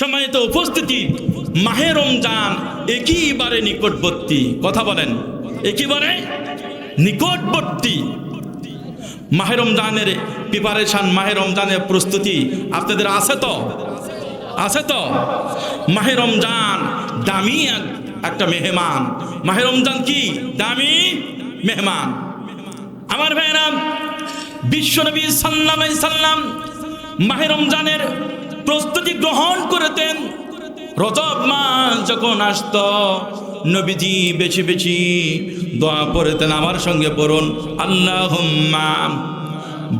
সম্মানিত উপস্থিতি, মাহে রমজান একইবারে নিকটবর্তী। কথা বলেন একইবারে নিকটবর্তী। মাহে রমজানের প্রিপারেশন মাহে রমজানের প্রস্তুতি আপনাদের আছে তো? আছে তো? মাহে রমজান দামি এক- একটা মেহমান। মাহে রমজান কি? দামি মেহমান। আমার ভাইরা বিশ্বনবী সাল্লাম সাল্লাম মাহে রমজানের প্রস্তুতি গ্রহণ করতেন। রজব মাস যখন আসত, নবীজি বেশি বেশি দোয়া পড়তেন আমার সঙ্গে পড়ুন। আল্লাহ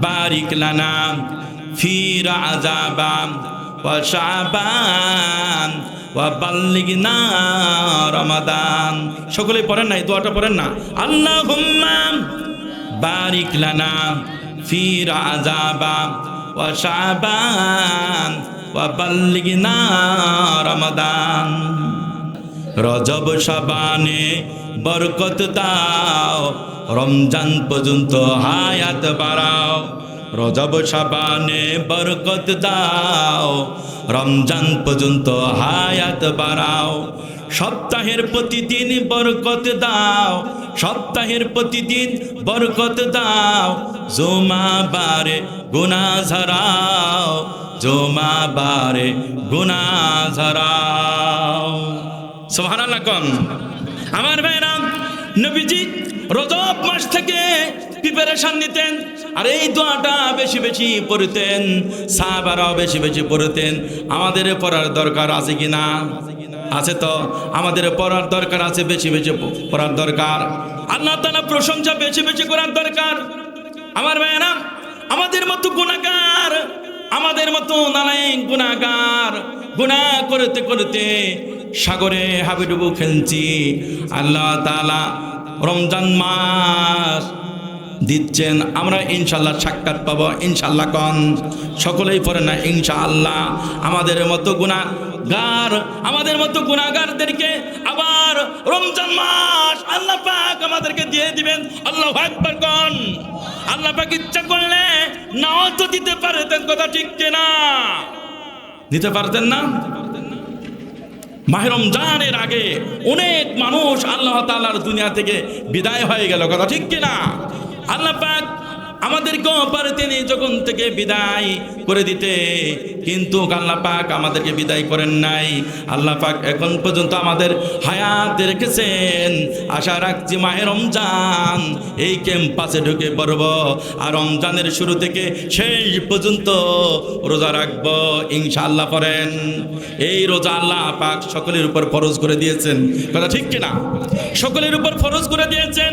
বারিক লানা ফির আজাবাম শাবান ওয়া রমাদান। সকলে পড়েন না এই দোয়াটা পড়েন না। আল্লাহুম্মা বারিক লানা ফি রাজাবা শাবান, ওয়া রমাদান। রজব শাবানে বরকত দাও, রমজান পর্যন্ত হায়াত বাড়াও। রজব শাবানে বরকত দাও, রমজান পর্যন্ত হায়াত বাড়াও। সপ্তাহের প্রতিদিন বরকত দাও, সপ্তাহের প্রতিদিন বরকত দাও। জমা বারে গুনা ঝরাও জমা বারে গুনা ঝরাও সোহানাল্লাহ কন। আমার ভাইরাম নবীজি রজব মাস থেকে প্রিপারেশন নিতেন, আর এই দোয়াটা বেশি বেশি পড়তেন, সাহাবারাও বেশি বেশি পড়তেন, আমাদের পড়ার দরকার আছে কি না আছে তো? আমাদের পড়ার দরকার আছে, বেশি বেশি পড়ার দরকার। আল্লাহ তালা প্রশংসা বেশি বেশি করার দরকার। আমার ভাইয়েরা, আমাদের মতো গুণাগার, আমাদের মতো নানাই গুণাগার, গুণা করতে করতে সাগরে হাবিডুবু খেলছি। আল্লাহ তালা রমজান মাস দিচ্ছেন। আমরা ইনশাল্লাহ সাক্ষাৎ পাবো। ইনশাল্লাহ কন। সকলেই পড়ে না, ইনশাআল্লাহ। আমাদের মতো গুণাগার আমাদের মতো গুণাগারদেরকে আবার রমজান মাস আল্লাহ পাক আমাদেরকে দিয়ে দিবেন। আল্লাহ একবার কন। আল্লাহ পাক ইচ্ছা করলে নাও তো দিতে পারতেন, কথা ঠিক কিনা? দিতে পারতেন না? মাহে রমজানের আগে অনেক মানুষ আল্লাহ তাআলার দুনিয়া থেকে বিদায় হয়ে গেল, কথা ঠিক কিনা? আল্লাহ পাক আমাদেরকেও পারতেন এই জগন থেকে বিদায় করে দিতে কিন্তু আল্লাহ পাক আমাদেরকে বিদায় করেন নাই। আল্লাহ পাক এখন পর্যন্ত আমাদের হায়াত রেখেছেন। আশা রাখছি মাহে রমজান এই ক্যাম্পাসে ঢুকে পড়ব আর রমজানের শুরু থেকে শেষ পর্যন্ত রোজা রাখব, ইনশাআল্লাহ করেন। এই রোজা আল্লাহ পাক সকলের উপর ফরজ করে দিয়েছেন। কথা ঠিক কিনা? সকলের উপর ফরজ করে দিয়েছেন।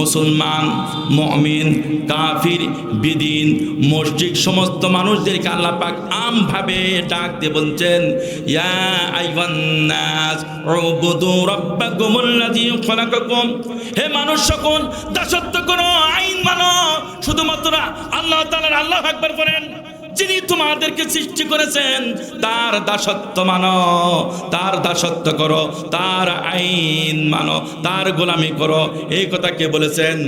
মুসলমান, মমিন, কাফির, বিদিন, মসজিদ, সমস্ত মানুষদেরকে আল্লাহ পাক আমভাবে ডাকতে বলছেন, ইয়া আইওয়ান নাস উবুদু রাব্বাকুমুল্লাযী খলাকাকুম। হে মানুষ সকল, দাসত্ব করো আইন মানো, শুধুমাত্র আল্লাহ তাআলার আল্লাহ আকবার করেন যিনি তোমাদেরকে সৃষ্টি করেছেন, তার দাসত্ব মানো, তার দাসত্ব করো, তার আইন মানো, তার গোলামি করো। এই কথা কে বলেছেন?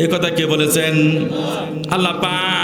এই কথা কে বলেছেন? আল্লাহ পাক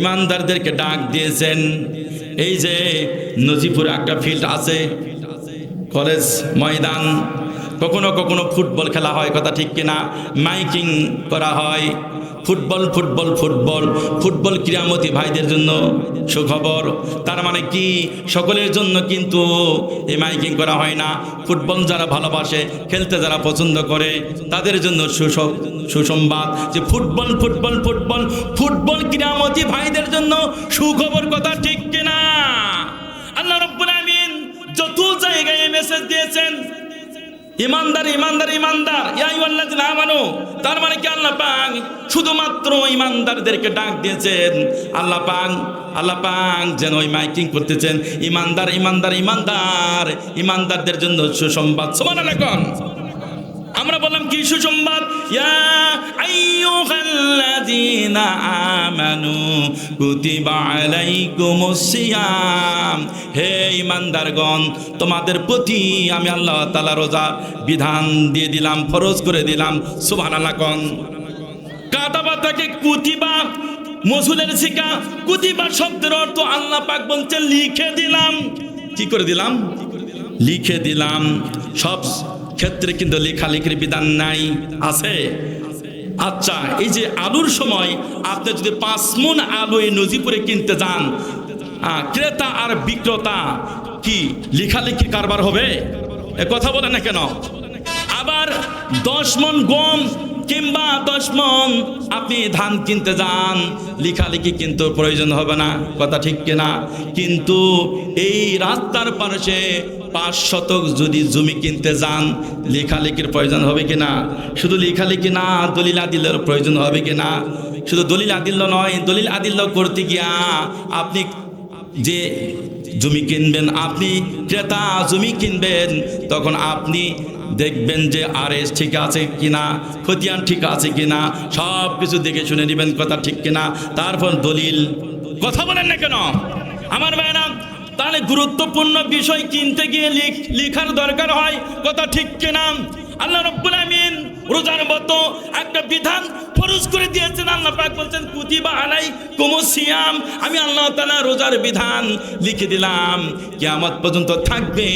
ইমানদারদেরকে ডাক দিয়েছেন। এই যে নজিপুরে একটা ফিল্ড আছে, কলেজ ময়দান, কখনো কখনো ফুটবল খেলা হয়, কথা ঠিক কিনা? মাইকিং করা হয় ফুটবল ফুটবল ফুটবল। ফুটবল ক্রীড়ামতী ভাইদের জন্য সুখবর। তার মানে কি? সকলের জন্য কিন্তু এই মাইকিং করা হয় না। ফুটবল যারা ভালোবাসে, খেলতে যারা পছন্দ করে, তাদের জন্য সুস- সুসংবাদ যে ফুটবল ফুটবল ফুটবল ফুটবল ক্রীড়ামতী ভাইদের জন্য সুখবর কথা ঠিক কিনা? আল্লাহ রব্বুল আমিন যত জায়গায় মেসেজ দিয়েছেন ইমানদার ইমানদার ইমানদার। ইয়াইওয়াল্লাহ না মানো তার মানে কি আল্লাহ পাক শুধুমাত্র ইমানদারদেরকে ডাক দিয়েছেন। আল্লাহ পাক আল্লাহ পাক যেন ওই মাইকিং করতেছেন। ইমানদার ইমানদার ইমানদার। ইমানদারদের জন্য সুসংবাদ। সমান আলাইকুম আমরা বললাম, কি সুসংবাদ? ইয়া আইয়ুহাল্লাযীনা আমানু কুতিবা আলাইকুমুস সিয়াম। হে ইমানদারগণ তোমাদের প্রতি আমি আল্লাহ তাআলা রোজা বিধান দিয়ে দিলাম, ফরজ করে দিলাম। সুবহানাল্লাহ কন। কাটাবাতাকে কুতিবা মসুলের শিকা, কুতিবা শব্দের অর্থ আল্লাহ পাক বলছে, লিখে দিলাম। কি করে দিলাম? লিখে দিলাম। সব ক্ষেত্রে কিন্তু লেখালেখির বিধান নাই, আছে? আচ্ছা এই যে আলুর সময় আপনি যদি পাঁচ মন আলু এই নজিপুরে কিনতে যান ক্রেতা আর বিক্রেতা কি লেখালেখি কারবার হবে? এ কথা বলে না কেন? আবার দশ মন গম কিংবা দশ মন আপনি ধান কিনতে যান, লেখালেখি কিন্তু প্রয়োজন হবে না, কথা ঠিক কিনা? কিন্তু এই রাস্তার পাশে পাঁচ শতক যদি জমি কিনতে যান, লেখালেখির প্রয়োজন হবে কি না? শুধু লেখালেখি না দলিল আদিলের প্রয়োজন হবে কি না? শুধু দলিল আদিল্য নয় দলিল আদিল্য করতে গিয়া আপনি যে জমি কিনবেন, আপনি ক্রেতা জমি কিনবেন, তখন আপনি দেখবেন যে আর এস ঠিক আছে কিনা খতিয়ান ঠিক আছে কিনা সব কিছু দেখে শুনে নেবেন কথা ঠিক কিনা তারপর দলিল, কথা বলেন না কেন? আমার ভাইরা তাহলে গুরুত্বপূর্ণ বিষয় কিনতে গিয়ে লিখ, লিখার দরকার হয়। কথা ঠিক কিনা? আল্লাহ রব্বুল আমিন রোজার মতো একটা বিধান ফরজ করে দিয়েছেন। আল্লাহ পাক বলছেন, কুতিবা আলাই কুমুসিয়াম আমি আল্লাহ তাআলা রোজার বিধান লিখে দিলাম। কিয়ামত পর্যন্ত থাকবে।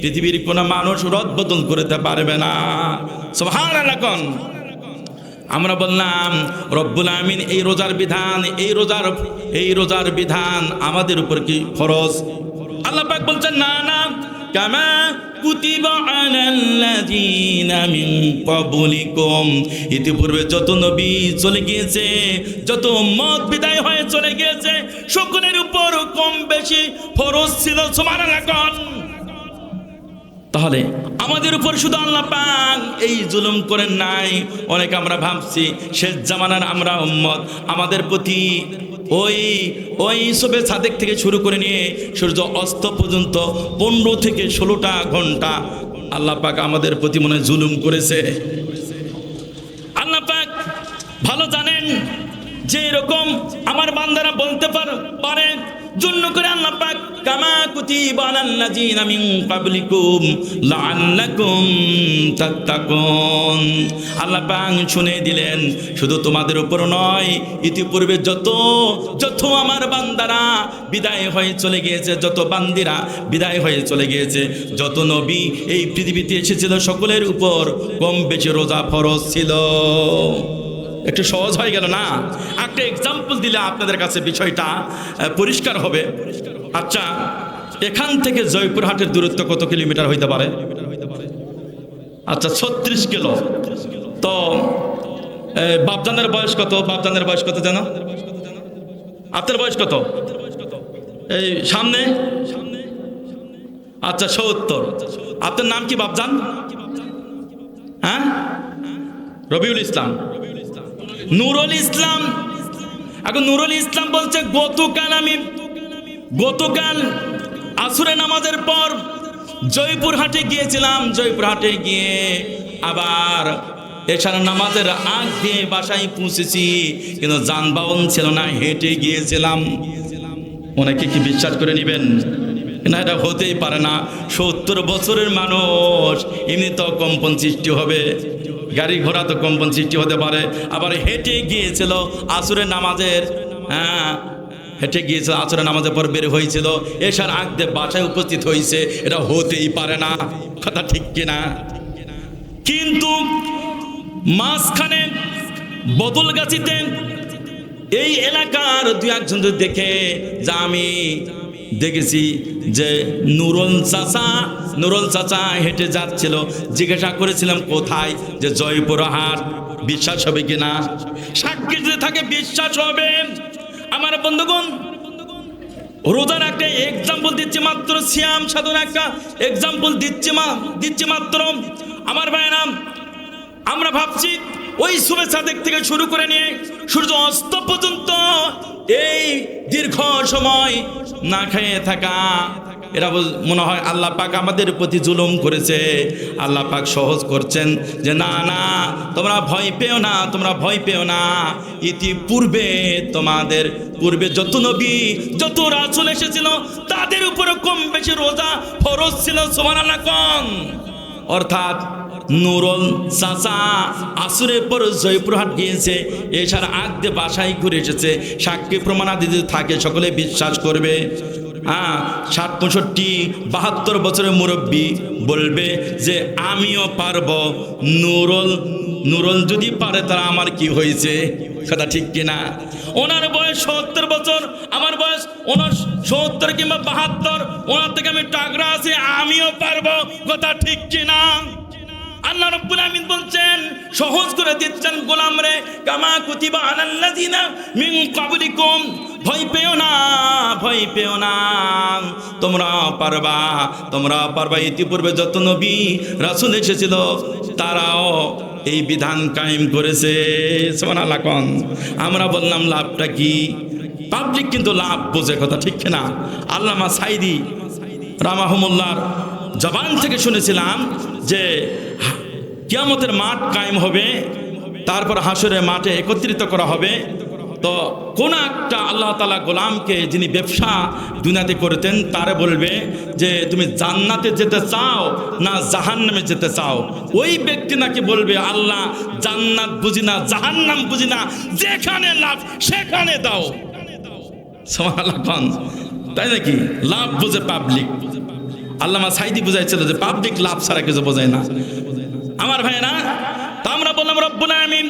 পৃথিবীর কোনো মানুষ রদ বদল করতে পারবে না। সুবহানাল্লাহ কোন। আমরা বললাম, রব্বুল আমিন, এই রোজার বিধান, এই রোজার এই রোজার বিধান আমাদের উপর কি ফরজ? আল্লাহ পাক বলছেন, না না। কামা কুতিবা আলাল্লাযীনা মিন ক্বাবলিকুম। ইতিপূর্বে যত নবী চলে গিয়েছে, যত মত বিদায় হয়ে চলে গিয়েছে সকলের উপর কম বেশি ফরজ ছিল, সুবহানাল্লাহ তাহলে আমাদের উপর শুধু আল্লাহ পাক এই জুলুম করেন নাই। অনেক আমরা ভাবছি, শেষ জামানার আমরা উম্মত। আমাদের প্রতি ওই ওই সবে সাদেক থেকে শুরু করে নিয়ে সূর্য অস্ত পর্যন্ত পনেরো থেকে ষোলোটা ঘণ্টা আল্লাহ পাক আমাদের প্রতি মনে জুলুম করেছে। আল্লাহ পাক ভালো জানেন যে এরকম আমার বান্দারা বলতে পারে। জন্য করে আল্লাহ পাক, কামা কুতিবা আলাল্লাযীনা মিন ক্বাবলিকুম লাআল্লাকুম তাত্তাকুন। আল্লাহ পাক শুনে দিলেন, শুধু তোমাদের উপর নয়, ইতিপূর্বে যত যত আমার বান্দারা বিদায় হয়ে চলে গিয়েছে, যত বান্দিরা বিদায় হয়ে চলে গিয়েছে, যত নবী এই পৃথিবীতে এসেছিল সকলের উপর, কম বেশি রোজা ফরজ ছিল। একটু সহজ হয়ে গেল না? একটা এক্সাম্পল দিলে আপনাদের কাছে বিষয়টা পরিষ্কার হবে। আচ্ছা এখান থেকে জয়পুরহাটের দূরত্ব কত কিলোমিটার হইতে পারে? আচ্ছা ছত্রিশ কিলো। তো এ, বাপজানের বয়স কত? বাপজানের বয়স কত জানো? আপনার বয়স কত? এই সামনে? আচ্ছা সত্তর। আপনার নাম কি বাপজান হ্যাঁ? রবিউল ইসলাম। নুরুল ইসলাম। এখন নুরুল ইসলাম বলছে, গতকাল আমি গতকাল আসুরে নামাজের পর জয়পুরহাটে গিয়েছিলাম। জয়পুরহাটে গিয়ে আবার এছাড়া নামাজের আগ দিয়ে বাসায় পৌঁছেছি। কিন্তু যানবাহন ছিল না, হেঁটে গিয়েছিলাম। অনেকে কি বিশ্বাস করে নেবেন? না, এটা হতেই পারে না। সত্তর বছরের মানুষ এমনি তো কম্পন সৃষ্টি হবে। গাড়ি ঘোড়া তো কম্পন সৃষ্টি হতে পারে। আবার হেঁটে গিয়েছিল আসুরের নামাজের হ্যাঁ হেঁটে গিয়েছিল আসরের নামাজের পর বের হয়েছিল। এসার আগ বাসায় উপস্থিত হয়েছে এটা হতেই পারে না। কথা ঠিক কিনা? কিন্তু মাঝখানে বদলগাছিতে এই এলাকার দু একজন দেখে, যা আমি দেখেছি যে নুরুল চাচা নুরুল চাচা হেঁটে যাচ্ছিল। জিজ্ঞাসা করেছিলাম, কোথায়? যে জয়পুরহাট বিশ্বাস হবে কিনা? সাক্ষী যদি থাকে, বিশ্বাস হবে। আমার বন্ধুগণ, রোজার একটা এক্সাম্পল দিচ্ছি মাত্র শ্যাম সাধন একটা এক্সাম্পল দিচ্ছি মা, দিচ্ছি মাত্র। আমার ভাইয়েরা আমরা ভাবছি ওই শুভেচ্ছা দিক থেকে শুরু করে নিয়ে সূর্য অস্ত পর্যন্ত এই দীর্ঘ সময় না খেয়ে থাকা। এরা মনে হয় আল্লাহ পাক আমাদের প্রতি জুলুম করেছে। আল্লাহ পাক সহজ করছেন যে, না না, তোমরা ভয় পেও না, তোমরা ভয় পেও না। ইতিপূর্বে তোমাদের পূর্বে যত নবী, যত রাসূল এসেছিল, তাদের উপরে কম বেশি রোজা ফরজ ছিল কন অর্থাৎ নুরল চাচা আসুরের পর জয়পুরহাট গিয়েছে এছাড়া আগ দিয়ে বাসায় ঘুরে এসেছে। সাক্ষী প্রমাণাদি থাকে, সকলে বিশ্বাস করবে। হ্যাঁ ষাট পঁয়ষট্টি, বাহাত্তর বছরের মুরব্বী বলবে যে, আমিও পারব। নুরল নুরল যদি পারে তারা আমার কি হয়েছে? কথা ঠিক কিনা? ওনার বয়স সত্তর বছর, আমার বয়স ওনার সত্তর কিংবা বাহাত্তর, ওনার থেকে আমি টাকরা আছি, আমিও পারব। কথা ঠিক কিনা? আল্লাহ রব্বুল আমিন বলছেন, সহজ করে দিচ্ছেন গোলাম রে কামা কুতিবা আলাল্লাযিনা মিন ক্বাবলিকুম। ভয় পেও না, ভয় পেও না। তোমরা পারবা তোমরা পারবা। ইতিপূর্বে যত নবী, রাসূল এসেছিল, তারাও এই বিধান কায়েম করেছে। সুবহানাল্লাহ কোন? আমরা বললাম, লাভটা কি? পাবলিক কিন্তু লাভ বোঝে কথা, ঠিক না আল্লামা সাইদি রামাহমুল্লার জবান থেকে শুনেছিলাম যে কিয়ামতের মাঠ কায়েম হবে, তারপর হাসরের মাঠে একত্রিত করা হবে। তো কোন একটা আল্লাহ তালা গোলামকে যিনি ব্যবসা দুনিয়াতে করতেন তারে বলবে যে, তুমি জান্নাতে যেতে চাও না জাহান্নামে যেতে চাও? ওই ব্যক্তি নাকি বলবে, আল্লাহ, জান্নাত বুঝি না, জাহান্নাম বুঝি না, যেখানে লাভ সেখানে দাও। তাই নাকি? লাভ বোঝে পাবলিক আল্লামা সাইদি বুঝাইছিল যে পাবলিক লাভ ছাড়া কিছু বোঝায় না। আমার ভাইরা তা আমরা বললাম, রব্বুল আমিন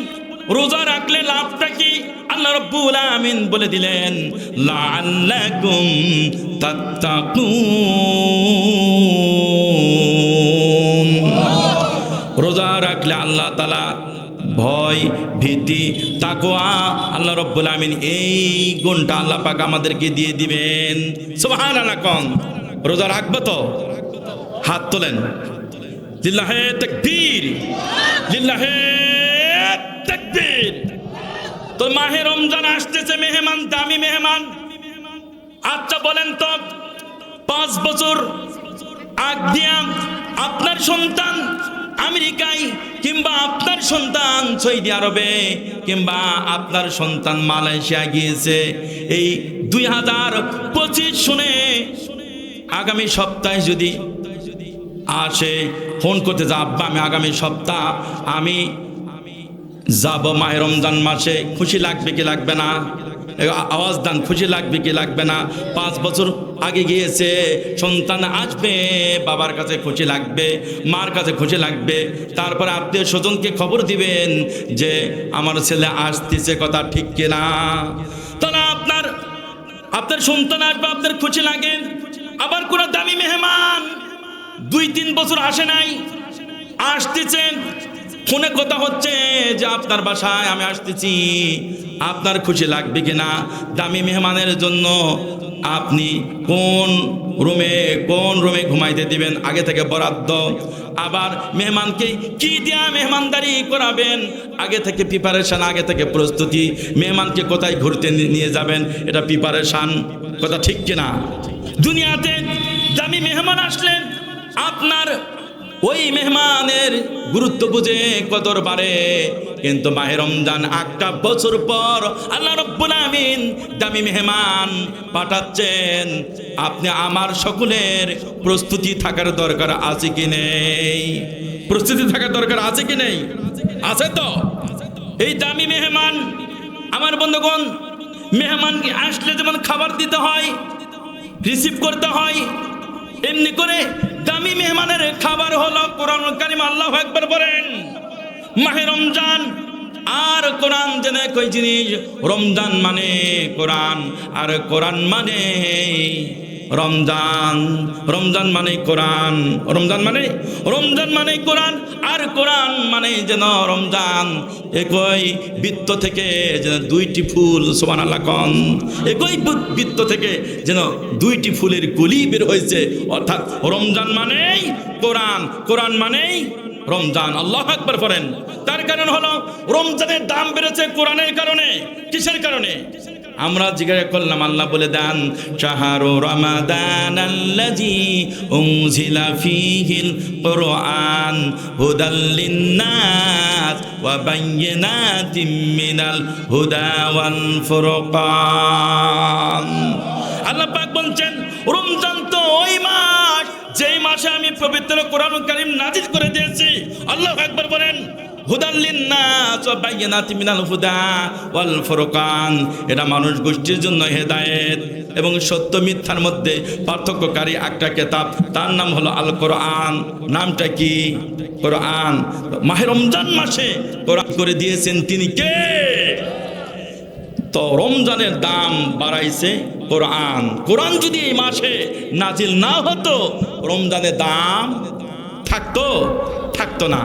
রোজা রাখলে লাভটা কি? আল্লাহ রব্বুল আমিন বলে দিলেন, লাআল্লাকুম রোজা রাখলে আল্লাহ তালা ভয়, ভীতি তাকোয়া আল্লাহ রব্বুল আমিন এই গুণটা আল্লাহ পাক আমাদেরকে দিয়ে দিবেন। সুবহান আল্লাহ কন। রোজা রাখব তো? হাত তোলেন। লিল্লাহে তাকবীর লিল্লাহে তাকবীর। তো মাহে রমজান আসতেছে, মেহমান, দামি মেহমান। আচ্ছা বলেন তো, পাঁচ বছর আগ দিয়া আপনার সন্তান আমেরিকায় কিংবা আপনার সন্তান সৌদি আরবে কিংবা আপনার সন্তান মালয়েশিয়া গিয়েছে, এই দুই হাজার পঁচিশ শুনে আগামী সপ্তাহে যদি আসে ফোন করতে যা, আব্বা, আমি আগামী সপ্তাহ, আমি যাব মাহে রমজান মাসে। খুশি লাগবে কি লাগবে না? আওয়াজ দান, খুশি লাগবে কি লাগবে না? পাঁচ বছর আগে গিয়েছে, সন্তান আসবে, বাবার কাছে খুশি লাগবে, মার কাছে খুশি লাগবে। তারপরে আত্মীয় স্বজনকে খবর দিবেন যে, আমার ছেলে আসতেছে, কথা ঠিক কিনা? তাহলে আপনার আপনার সন্তান আসবে, আপনার খুশি লাগে। আবার কোনো দামি মেহমান দুই তিন বছর আসে নাই। আসতেছেন ফোনে কথা হচ্ছে যে, আপনার বাসায় আমি আসতেছি। আপনার খুশি লাগবে কিনা? দামি মেহমানের জন্য আপনি কোন রুমে কোন রুমে ঘুমাইতে দিবেন? আগে থেকে বরাদ্দ। আবার মেহমানকে কি দিয়া মেহমানদারি করাবেন? আগে থেকে প্রিপারেশন আগে থেকে প্রস্তুতি। মেহমানকে কোথায় ঘুরতে নিয়ে যাবেন? এটা প্রিপারেশন কথা ঠিক কিনা? দুনিয়াতে দামি মেহমান আসলেন। আপনার ওই মেহমানের গুরুত্ব বুঝে কদর বাড়ে। কিন্তু মাহে রমজান একটা বছর পর আল্লাহ রব্বুল আমিন দামি মেহমান পাঠাচ্ছেন। আপনি আমার সকলের প্রস্তুতি থাকার দরকার আছে কি নেই? প্রস্তুতি থাকার দরকার আছে কি নেই? আছে তো? এই দামি মেহমান, আমার বন্ধুগণ মেহমান আসলে যেমন খাবার দিতে হয় রিসিভ করতে হয় এমনি করে দামি মেহমানের খাবার হলো কোরআন কারিম, আল্লাহ একবার বলেন। মাহে রমজান, আর কোরআন জেনে কই জিনিস, রমজান মানে কোরআন, আর কোরআন মানে রমজান রমজান মানে কোরআন, রমজান মানে রমজান মানে কোরআন, আর কোরআন মানে যেন রমজান। একই বৃত্ত থেকে যেন দুইটি ফুল সোমান আল্লাহ কন। একই বৃত্ত থেকে যেন দুইটি ফুলের কলি বের হয়েছে। অর্থাৎ রমজান মানেই কোরআন কোরআন মানেই রমজান। আল্লাহ আকবার করেন তার কারণ হলো, রমজানের দাম বেড়েছে কোরআনের কারণে। কিসের কারণে? আমরা জিজ্ঞাসা করলাম, আল্লাহ বলে দেন, শাহরু রমাদান আল্লাজি উনজিলা ফীহিল কুরআন হুদাল লিন্নাস ওয়া মিনাল হুদা ওয়াল ফুরকান। আল্লাহ পাক বলছেন, রমজান তো ওই মাস, যেই মাসে আমি পবিত্র কোরআন কারীম নাজিল করে দিয়েছি। আল্লাহ একবার বলেন হুদাল্লিন নাস ওয়া বায়্যিনাতিম মিনাল হুদা ওয়াল ফুরকান। এটা মানুষ গোষ্ঠীর জন্য হেদায়েত এবং সত্য মিথ্যার মধ্যে পার্থক্যকারী একটা কেতাব। তার নাম হলো আল কোরআন। নামটা কি? কোরআন। মাহে রমজান মাসে কোরআন করে দিয়েছেন তিনি কে? তো রমজানের দাম বাড়াইছে কোরআন। কোরআন যদি এই মাসে নাজিল না হতো, রমজানের দাম থাকতো থাকতো না।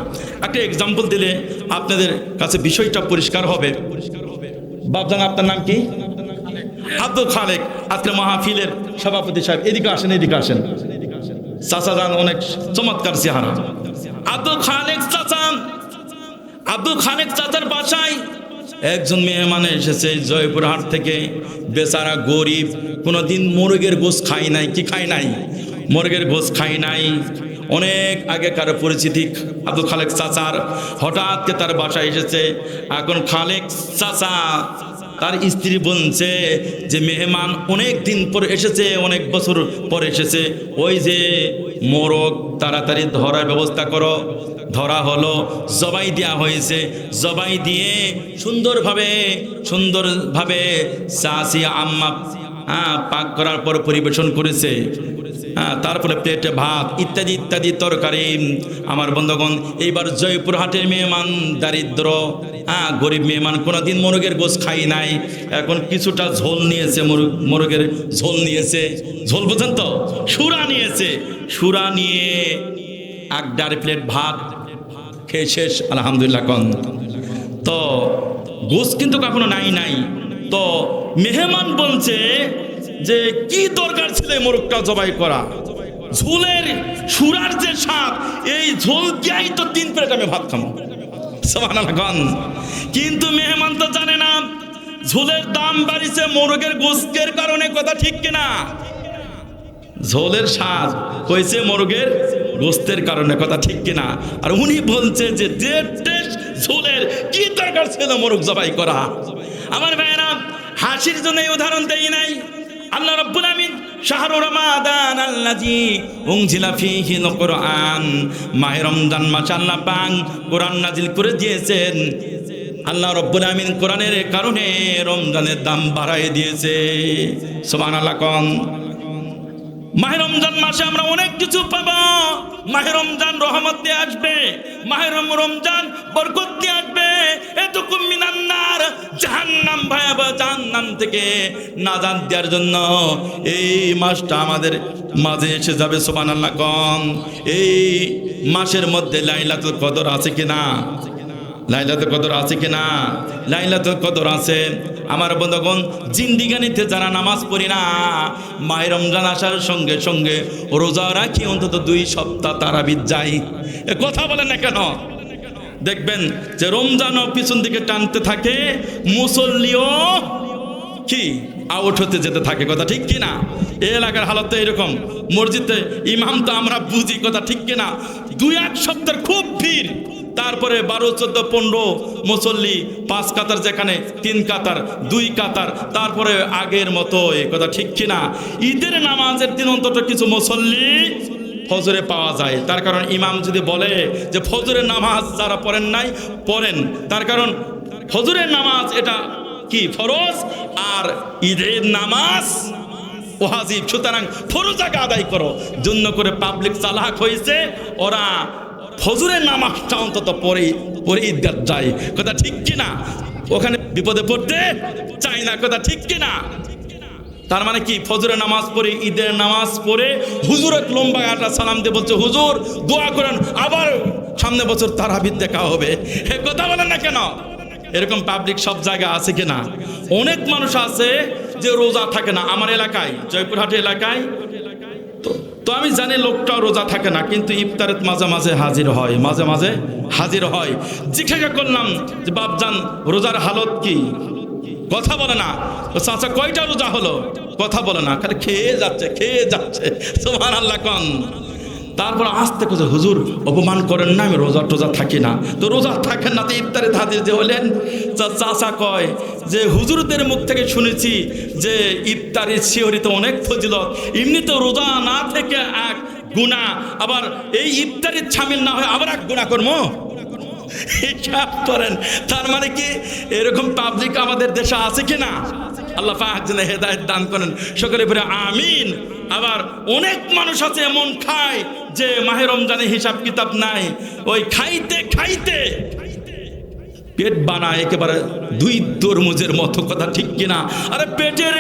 একটা এক্সাম্পল দিলে আপনাদের কাছে বিষয়টা পরিষ্কার হবে। বাবজান আপনার নাম কি? আব্দুল খালেক আজকে মাহফিলের সভাপতি সাহেব। এদিকে আসেন এদিকে আসেন। চাচা অনেক চমৎকার চেহারা। আব্দুল খালেক চাচা, আব্দুল খালেক চাচার বাসায় একজন মেহমান এসেছে জয়পুরহাট থেকে, বেচারা গরিব, কোনোদিন মোরগের গোস খাই নাই, কি খাই নাই? মোরগের গোস খাই নাই। অনেক আগেকার পরিচিতি আব্দুল খালেক চাচার, হঠাৎ কে তার বাসায় এসেছে। এখন খালেক চাচা, তার স্ত্রী বলছে যে, মেহমান অনেক দিন পর এসেছে, অনেক বছর পর এসেছে। ওই যে মোরগ, তাড়াতাড়ি ধরার ব্যবস্থা করো। ধরা হলো, জবাই দেওয়া হয়েছে। জবাই দিয়ে সুন্দরভাবে সুন্দরভাবে চাষি আম্মা হ্যাঁ পাক করার পর পরিবেশন করেছে। তারপরে প্লেটে ভাত, ইত্যাদি ইত্যাদি তরকারি। আমার বন্ধুগণ, এইবার জয়পুরহাটের মেহমান দারিদ্র হ্যাঁ গরিব মেহমান কোনোদিন মোরগের গোস খাই নাই। এখন কিছুটা ঝোল নিয়েছে মোরগ মোরগের ঝোল নিয়েছে। ঝোল বোঝেন তো? সুরা নিয়েছে। সুরা নিয়ে আগডার প্লেট ভাত খেয়ে শেষ, আলহামদুলিল্লাহ কন। তো গোস কিন্তু কখনো নাই নাই। তো, মেহমান বলছে যে কি দরকার ছিল এই মোরগটা জবাই করা? ঝোলের সুরার যে স্বাদ, এই ঝোল দিয়াই তো তিন প্লেট আমি ভাত সুবহানাল্লাহ। কিন্তু মেহমান তো জানে না, ঝোলের দাম বাড়িছে মোরগের গোস্তের কারণে, কথা ঠিক কিনা? ঝোলের স্বাদ কইছে মোরগের গোস্তের কারণে, কথা ঠিক কিনা? আর উনি বলছে যে যে ঝোলের কি দরকার ছিল মোরগ জবাই করা? আমার ভাইয়েরা, হাসির জন্য এই উদাহরণ দেই নাই। আল্লাহ রব্বুল আমিন শাহরু রমাদান আল্লাজি উংজিলা ফীহিল কুরআন। মাহে রমজান মাস আল্লাহ পাক কোরআন নাজিল করে দিয়েছেন। আল্লাহ রব্বুল আমিন কোরআনের কারণে রমজানের দাম বাড়ায় দিয়েছে। সুবহানাল্লাহ কন। মাহে রমজান মাসে আমরা অনেক কিছু পাবো। মাহে রমজান রহমত দিয়ে আসবে। মাহে রম- রমজান বরকত দিয়ে আসবে। এতটুকু মিনান্নার জাহান্নাম, ভয়াবহ জাহান্নাম থেকে নাজান দেওয়ার জন্য এই মাসটা আমাদের মাঝে এসে যাবে সোমান আল্লাহ কম। এই মাসের মধ্যে লাইলাতুল কদর আছে কিনা? লাইলাতুল কদর আছে কিনা? লাইলাতুল কদর আছে। আমার বন্ধুগণ, জিন্দিগানিতে যারা নামাজ পড়ি না, মায়ের রমজান আসার সঙ্গে সঙ্গে রোজা রাখি অন্তত দুই সপ্তাহ তারা যাই। কথা বলেন না কেন? দেখবেন যে রমজানও পিছন দিকে টানতে থাকে, মুসল্লিও কি আউট হতে যেতে থাকে, কথা ঠিক কিনা এ এলাকার হালত তো এরকম। মসজিদে ইমাম তো আমরা বুঝি, কথা ঠিক কিনা দুই এক সপ্তাহের খুব ভিড়। তারপরে বারো, চোদ্দ, পনেরো, মুসল্লি, পাঁচ কাতার যেখানে, তিন কাতার, দুই কাতার, তারপরে আগের মতো, এ কথা ঠিক কিনা? ঈদের নামাজের দিন অন্তত কিছু মুসল্লি ফজরে পাওয়া যায়। তার কারণ ইমাম যদি বলে যে ফজরের নামাজ যারা পড়েন নাই, পড়েন। তার কারণ ফজরের নামাজ এটা কি ফরজ? আর ঈদের নামাজ ওয়াজিব। সুতরাং ফরজ আগে আদায় করো। জন্য করে পাবলিক চালাক হয়েছে ওরা ফজরের নামাজটা অন্তত পরে পরে ঈদগাহ যায়। কথা ঠিক কিনা? ওখানে বিপদে পড়তে চাই না, কথা ঠিক কিনা? তার মানে কি? ফজরের নামাজ পড়ে, ঈদের নামাজ পড়ে, হুজুর এক লম্বা একটা সালাম দিয়ে বলছে, হুজুর, দোয়া করেন, আবার সামনে বছর তারাবিদ দেখা হবে। এ কথা বলেন না কেন? এরকম পাবলিক সব জায়গা আছে কিনা? অনেক মানুষ আছে যে রোজা থাকে না। আমার এলাকায়, জয়পুরহাট এলাকায় তো তো আমি জানি লোকটা রোজা থাকে না, কিন্তু ইফতারের মাঝে মাঝে হাজির হয়, মাঝে মাঝে হাজির হয়। জিজ্ঞাসা করলাম যে বাপজান রোজার হালত কি? কথা বলে না। চাচা, কয়টা রোজা হলো? কথা বলে না, খালি খেয়ে যাচ্ছে খেয়ে যাচ্ছে। সোমান আল্লাহ কন? তারপর আসতে কোথাও হুজুর অপমান করেন না, আমি রোজা টোজা থাকি না। তো রোজা থাকেন না, তো ইফতারে হাজির যে হলেন চাচা কয় যে, হুজুরদের মুখ থেকে শুনেছি যে ইফতারের শিহরিতে অনেক ফজিলত। এমনি তো রোজা না থেকে এক গুণা, আবার এই ইফতারির সামিল না হয় আবার এক গুণা কর্ম? হিসাব করেন, তার মানে কি এরকম পাবলিক আমাদের দেশে আছে কি না? আল্লাহ যেন হেদায়ত দান করেন। সকলে বলে আমিন। আবার অনেক মানুষ আছে এমন খায় যে মাহে রমজানে হিসাব কিতাব নাই। ওই খাইতে খাইতে পেট বানায় একেবারে দুই তরমুজের মতো কথা ঠিক কিনা? আরে পেটের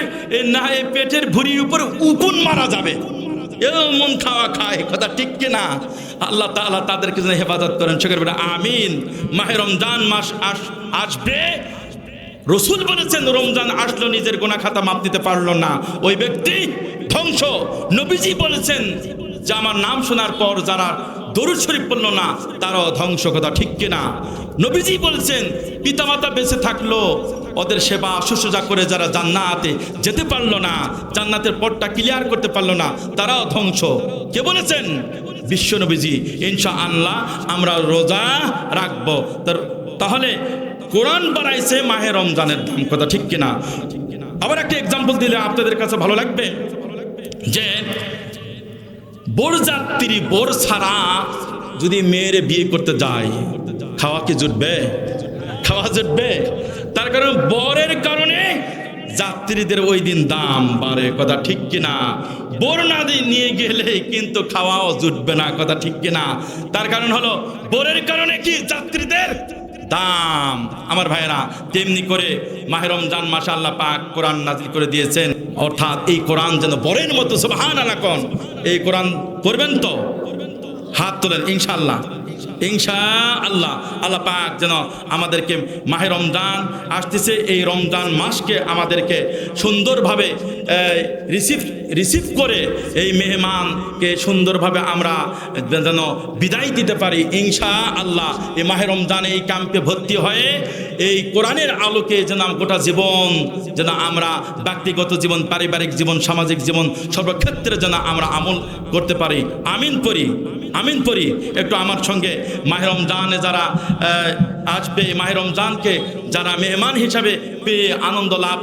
না পেটের ভুড়ির উপর উকুন মারা যাবে। এমন খাওয়া খায়, কথা ঠিক কিনা? আল্লাহ তাআলা তাদেরকে যেন হেফাজত করেন। সকলে বলে, আমিন। মাহে রমজান মাস আস, আসবে। রসুল বলেছেন, রমজান আসলো, নিজের গোনা খাতা মাপ দিতে পারল না। ওই ব্যক্তি ধ্বংস। নবীজি বলেছেন যে আমার নাম শোনার পর যারা দরুদ শরীফ পড়ল না, তারাও ধ্বংস কথা, ঠিক কিনা? নবীজি বলছেন, পিতামাতা বেঁচে থাকল, ওদের সেবা, শুশ্রূষা করে যারা জান্নাতে যেতে পারল না, জান্নাতের পথটা ক্লিয়ার করতে পারল না, তারাও ধ্বংস। কে বলেছেন? বিশ্বনবীজি ইনশা আল্লাহ আমরা রোজা রাখব। তাহলে কোরআন বানাইছে মাহে রমজানের দাম কথা, ঠিক কিনা? আবার একটা এক্সাম্পল দিলে আপনাদের কাছে ভালো লাগবে? যে বোর যাত্রী বোর ছাড়া যদি মেয়ের বিয়ে করতে যায়, খাওয়া কি জুটবে? খাওয়া জুটবে। তার কারণ বরের কারণে যাত্রীদের ওই দিন দাম বাড়ে, কথা ঠিক কিনা? বোর না নিয়ে গেলে কিন্তু খাওয়াও জুটবে না, কথা ঠিক কিনা? তার কারণ হলো, বোরের কারণে কি যাত্রীদের দাম। আমার ভাইরা তেমনি করে মাহে রমজান মাসা আল্লাহ পাক কোরআন নাজিল করে দিয়েছেন। অর্থাৎ এই কোরআন যেন বরের মতো সুবহান আল্লাহ কন। এই কোরআন করবেন তো? হাত তোলেন ইনশাল্লাহ ইনশা আল্লাহ আল্লাহ পাক যেন আমাদেরকে মাহে রমজান আসতেছে, এই রমজান মাসকে আমাদেরকে সুন্দরভাবে রিসিভ রিসিভ করে এই মেহমানকে সুন্দরভাবে আমরা যেন বিদায় দিতে পারি ইনশা আল্লাহ এই মাহে রমজান এই ক্যাম্পে ভর্তি হয়ে এই কোরআনের আলোকে যেন গোটা জীবন যেন আমরা ব্যক্তিগত জীবন, পারিবারিক জীবন, সামাজিক জীবন সর্বক্ষেত্রে যেন আমরা আমল করতে পারি। আমিন করি, আমিন পড়ি একটু আমার সঙ্গে মাহে রমজানে যারা আসবে মাহে রমজানকে যারা মেহমান হিসাবে পেয়ে আনন্দ লাভ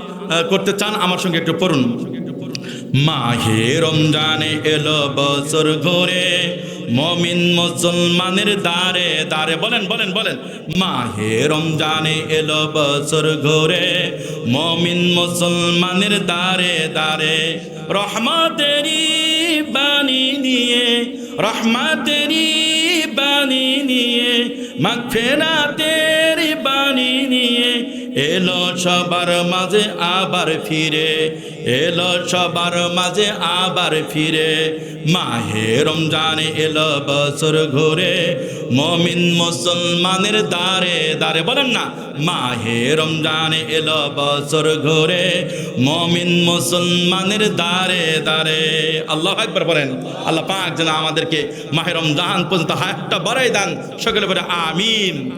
করতে চান, আমার সঙ্গে একটু পড়ুন। মাহে রমজানে এলো বছর ঘুরে মমিন মুসলমানের দারে দারে বলেন বলেন বলেন। মাহে রমজানে এলো বছর ঘুরে মমিন মুসলমানের দারে দারে রহমতেরি বাণী নিয়ে রহমতেরি বাণী নিয়ে মাগফেরাতের বাণী নিয়ে এলো সবার মাঝে আবার ফিরে, এলো সবার মাঝে আবার ফিরে। মাহে রমজানে এলো বছর ঘুরে, মমিন মুসলমানের দারে দারে বলেন না, মাহে রমজানে এলো বছর ঘুরে, মমিন মুসলমানের দারে দারে আল্লাহ একবার বলেন, আল্লাহ পাক যেন আমাদেরকে মাহে রমজান পর্যন্ত হাতটা বাড়াই দান। সকলে বলে, আমিন।